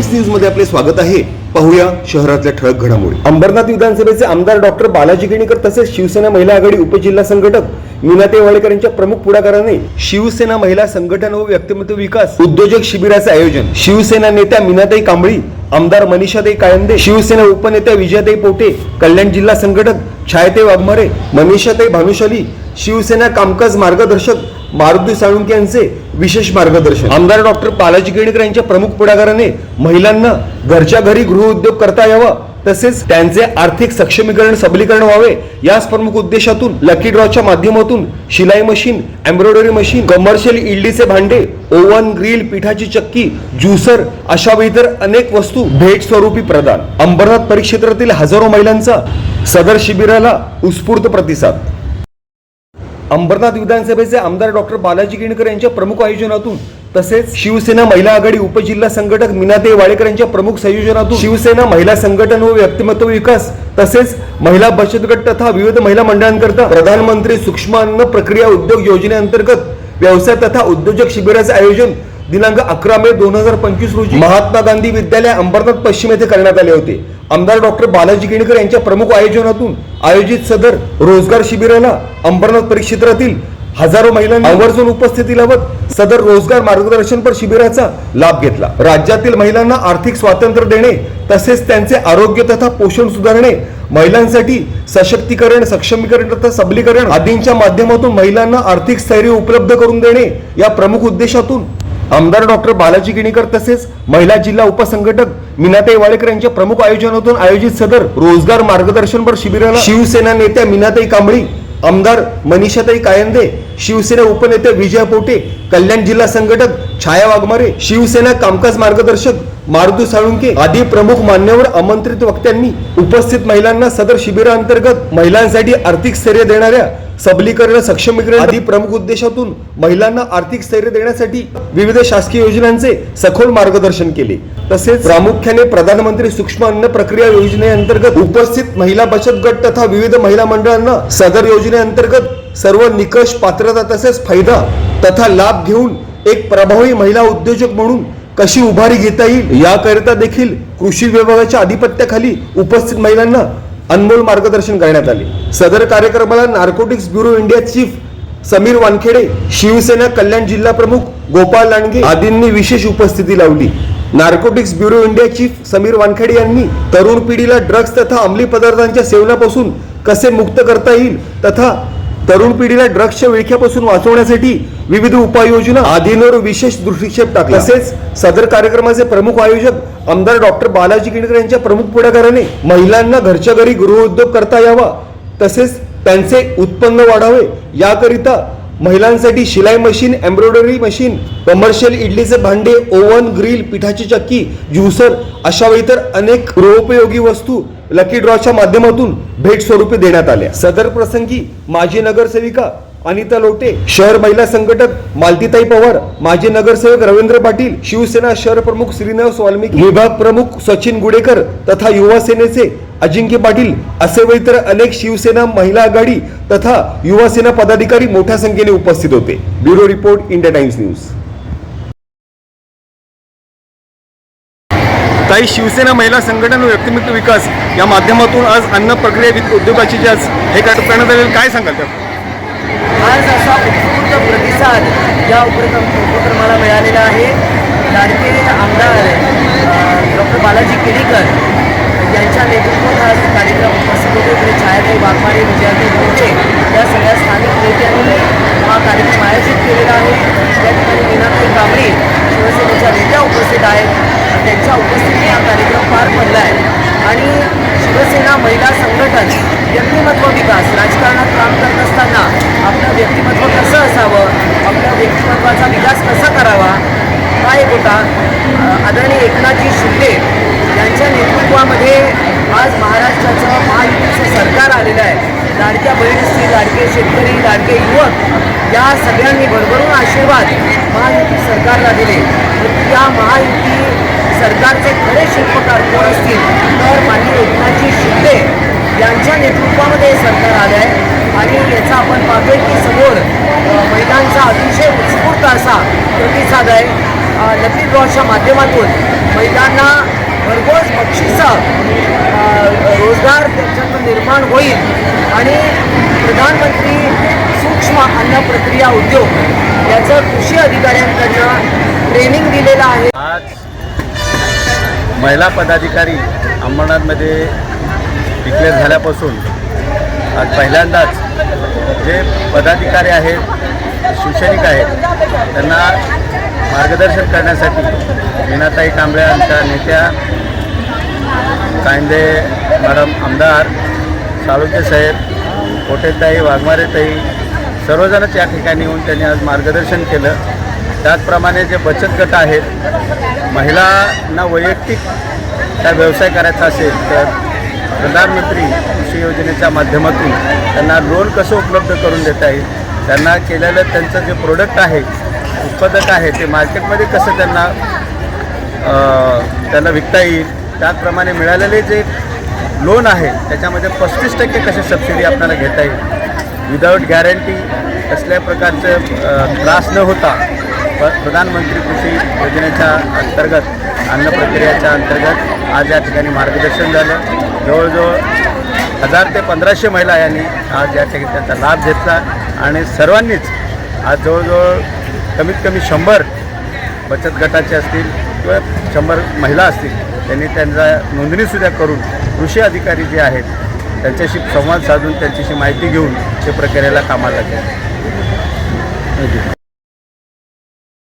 Times न्यूजमध्ये आपले स्वागत आहे. पाहूया शहरातल्या ठळक घडामोडी. अंबरनाथ विधानसभेचे आमदार डॉक्टर बालाजी गिणीकर तसेच शिवसेना महिला आघाडी उपजिल्हा संघटक मीनाते वाडेकर यांच्या प्रमुख पुढाकाराने शिवसेना महिला संघटन व व्यक्तिमत्व विकास उद्योजक शिबिराचे आयोजन. शिवसेना नेत्या मीनाताई कांबळी आमदार मनीषाताई कायंदे शिवसेना उपनेत्या विजयाताई पोटे कल्याण जिल्हा संघटक छायते वाघमारे मनीषाताई भानुशाली शिवसेना कामकाज मार्गदर्शक मारुती साळुंके यांचे विशेष मार्गदर्शन. आमदार डॉक्टर बालाजी केणेकर यांच्या प्रमुख पुढाकाराने महिलांना घरच्या घरी गृहउद्योग करता यावा तसेच त्यांचे आर्थिक सक्षमीकरण सबलीकरण व्हावे याच प्रमुख उद्देशातून लकी ड्रॉच्या माध्यमातून शिलाई मशीन एम्ब्रॉयडरी मशीन कमर्शियल इडलीचे भांडे ओव्हन ग्रिल पिठाची चक्की ज्युसर अशा इतर अनेक वस्तू भेट स्वरूपी प्रदान. अंबरनाथ परिक्षेत्रातील हजारो महिलांचा सदर शिबिराला उत्स्फूर्त प्रतिसाद. अंबरनाथ विधानसभेचे आमदार डॉक्टर बालाजी किणकर यांच्या प्रमुख आयोजनातून तसेच शिवसेना महिला आघाडी उपजिल्हा संघटक मीनाते वाळेकर यांच्या प्रमुख संयोजनातून शिवसेना महिला संघटन व व्यक्तिमत्व विकास तसेच महिला बचत गट तथा विविध महिला मंडळांकरता प्रधानमंत्री सूक्ष्म अन्न प्रक्रिया उद्योग योजनेअंतर्गत व्यवसाय तथा उद्योजक शिबिराचे आयोजन दिनांक अकरा मे दोन हजार पंचवीस रोजी महात्मा गांधी विद्यालय अंबरनाथ पश्चिम येथे करण्यात आले होते. आमदार डॉक्टर बालाजी गिणकर यांच्या प्रमुख आयोजनातून आयोजित सदर रोजगार शिबिराला अंबरनाथ परिक्षेत्रातील हजारो महिलांनी आवर्जून उपस्थिती लावत सदर रोजगार मार्गदर्शनपर शिबिराचा लाभ घेतला. राज्यातील महिलांना आर्थिक स्वातंत्र्य देणे तसेच त्यांचे आरोग्य तथा पोषण सुधारणे महिलांसाठी सशक्तीकरण सक्षमीकरण तथा सबलीकरण आदींच्या माध्यमातून महिलांना आर्थिक स्थैर्य उपलब्ध करून देणे या प्रमुख उद्देशातून आमदार डॉक्टर बालाजी गिणीकर तसेच महिला जिल्हा उपसंघटक मीनाताई वाडेकर यांच्या प्रमुख आयोजनातून आयोजित सदर रोजगार मार्गदर्शनपर शिबिराला शिवसेना नेत्या मीनाताई कांबळी आमदार मनीषाताई कायंदे शिवसेना उपनेते विजय पोटे कल्याण जिल्हा संघटक छाया वाघमारे शिवसेना कामकाज मार्गदर्शक मारुती साळुंके आदी प्रमुख मान्यवर आमंत्रित वक्त्यांनी उपस्थित महिलांना सदर शिबिरांतर्गत महिलांसाठी आर्थिक स्थैर्य देणाऱ्या सबलीकरण सक्षमीकरण आदी प्रमुख उद्देशातून महिलांना आर्थिक स्थैर्य देण्यासाठी विविध शासकीय योजनांचे सखोल मार्गदर्शन केले. तसेच प्रामुख्याने प्रधानमंत्री सूक्ष्म अन्न प्रक्रिया योजनेअंतर्गत उपस्थित महिला बचत गट तथा विविध महिला मंडळांना सदर योजनेअंतर्गत सर्व निकष पात्रता तसेच फायदा तथा लाभ घेऊन एक प्रभावी महिला उद्योजक म्हणून कशी उभारी घेता येईल याकरिता देखील कृषी विभागाच्या आधिपत्याखाली उपस्थित महिलांना अनमोल मार्गदर्शन करण्यात आले. सदर कार्यक्रमाला narcotics bureau India chief Sameer Wankhede Shivsena Kalyan जिल्हा प्रमुख गोपाळ लांडगे आदींनी विशेष उपस्थिती लावली. Narcotics bureau India chief Sameer Wankhede यांनी तरुण पिढीला ड्रग्ज तथा अंमली पदार्थांच्या सेवनापासून कसे मुक्त करता येईल तथा तरुण पिढीला ड्रग्सच्या विळख्यापासून वाचवण्यासाठी विविध उपाययोजना आदींवर विशेष दृष्टिक्षेप टाकला. तसेच सदर कार्यक्रमाचे प्रमुख आयोजक आमदार डॉक्टर बालाजी किणकर यांच्या प्रमुख पुढाकाराने महिलांना घरच्या घरी गृहउद्योग करता यावा तसेच त्यांचे उत्पन्न वाढावे याकरिता महिलांसाठी शिलाई मशीन एम्ब्रॉयडरी मशीन कमर्शियल इडलीचे भांडे ओव्हन ग्रिल पिठाची चक्की ज्युसर अशा इतर अनेक गृहोपयोगी वस्तू लकी ड्रॉच्या माध्यमातून भेट स्वरूपी देण्यात आल्या. सदर प्रसंगी माजी नगरसेविका अनिता लोटे शहर महिला संघटक मालतीताई पवार माजी नगरसेवक रवींद्र पाटील शिवसेना शहर प्रमुख श्रीनिवास वाल्मिकी विभाग प्रमुख सचिन गुडेकर तथा युवा सेनेचे अजिंक्य पाटील असे व इतर अनेक शिवसेना महिला आघाडी तथा युवा सेना पदाधिकारी मोठ्या संख्येने उपस्थित होते. Bureau report India Times news. ताई शिवसेना महिला संघटन व व्यक्तिमत्व विकास या माध्यमातून आज अन्न प्रक्रिया उद्योगाची जी आज हे काय करण्यात आलेलं काय सांगाल त्या आज असा उत्स्फूर्त प्रतिसाद या उपक्रम उपक्रमाला मिळालेला आहे. लाडके आमदार डॉक्टर बालाजी केडीकर यांच्या नेतृत्वात कार्यक्रम उपस्थित होते. इकडे छायाताई वाघमारे विजयाताई मोर्चे या सगळ्या स्थानिक नेत्यांनी हा कार्यक्रम आयोजित केलेला आहे या ठिकाणी मीनाताई कांबळे शिवसेनेच्या नेत्या उपस्थित आहेत त्यांच्या उपस्थितीत हा कार्यक्रम पार पडला आहे आणि शिवसेना महिला संघटन व्यक्तिमत्व विकास राजकारणात काम करत असताना आपलं व्यक्तिमत्व कसं असावं आपल्या व्यक्तिमत्वाचा विकास कसा करावा हा एक होता अं, आदरणीय एकनाथजी शिंदे यांच्या नेतृत्वामध्ये आज महाराष्ट्राचं महायुतीचं सरकार आलेलं आहे लाडक्या बहिणीशी लाडके शेतकरी लाडके युवक या सगळ्यांनी भरभरून आशीर्वाद महायुती सरकारला दिले परंतु या महायुती सरकारचे खरे शिल्पकार कोण असतील तर माननीय एकनाथजी शिंदे यांच्या नेतृत्वामध्ये हे सरकार आलं आहे आणि याचा आपण पाहतोय की समोर अ, महिलांचा अतिशय उत्स्फूर्त असा प्रतिसाद आहे अ, लकी ड्रॉच्या माध्यमातून महिलांना भरघोस बक्षिसं अ, रोजगार त्यांच्यातून निर्माण होईल आणि प्रधानमंत्री सूक्ष्म अन्न प्रक्रिया उद्योग याचं कृषी अधिकाऱ्यांकडनं ट्रेनिंग दिलेलं आहे. आज महिला पदाधिकारी अंबरनाथमध्ये डिक्लेअर झाल्यापासून आज पहिल्यांदाच जे पदाधिकारी आहेत शिवसैनिक आहेत त्यांना मार्गदर्शन करण्यासाठी मीनाताई कांबळे आमच्या नेत्या कांदे मॅडम आमदार साळुंके साहेब कोटेताई वाघमारेताई सर्वजणच या ठिकाणी येऊन त्यांनी आज मार्गदर्शन केलं. त्याचप्रमाणे जे बचत गट आहेत महिलांना वैयक्तिक काय व्यवसाय करायचा असेल तर प्रधानमंत्री कृषी योजनेच्या माध्यमातून त्यांना लोन कसं उपलब्ध करून देता येईल? त्यांना केलेलं त्यांचं जे प्रोडक्ट आहे उत्पादक आहे ते मार्केटमध्ये कसं त्यांना त्यांना विकता येईल? त्याचप्रमाणे मिळालेले जे लोन आहे त्याच्यामध्ये पस्तीस टक्के कसे सबसिडी आपल्याला घेता येईल? विदाऊट गॅरंटी कसल्या प्रकारचं त्रास न होता प्रधानमंत्री कृषी योजनेच्या अंतर्गत अन्न प्रक्रियेच्या अंतर्गत आज या ठिकाणी मार्गदर्शन झालं. जवळजवळ हजार ते पंधराशे महिला यांनी आज या ठिकाणी त्यांचा लाभ घेतला आणि सर्वांनीच आज जवळजवळ कमीत कमी शंभर बचत गटाचे असतील किंवा शंभर महिला असतील त्यांनी त्यांचा नोंदणीसुद्धा करून कृषी अधिकारी जे आहेत त्यांच्याशी संवाद साधून त्यांच्याशी माहिती घेऊन ते प्रक्रियेला कामाला लागेल.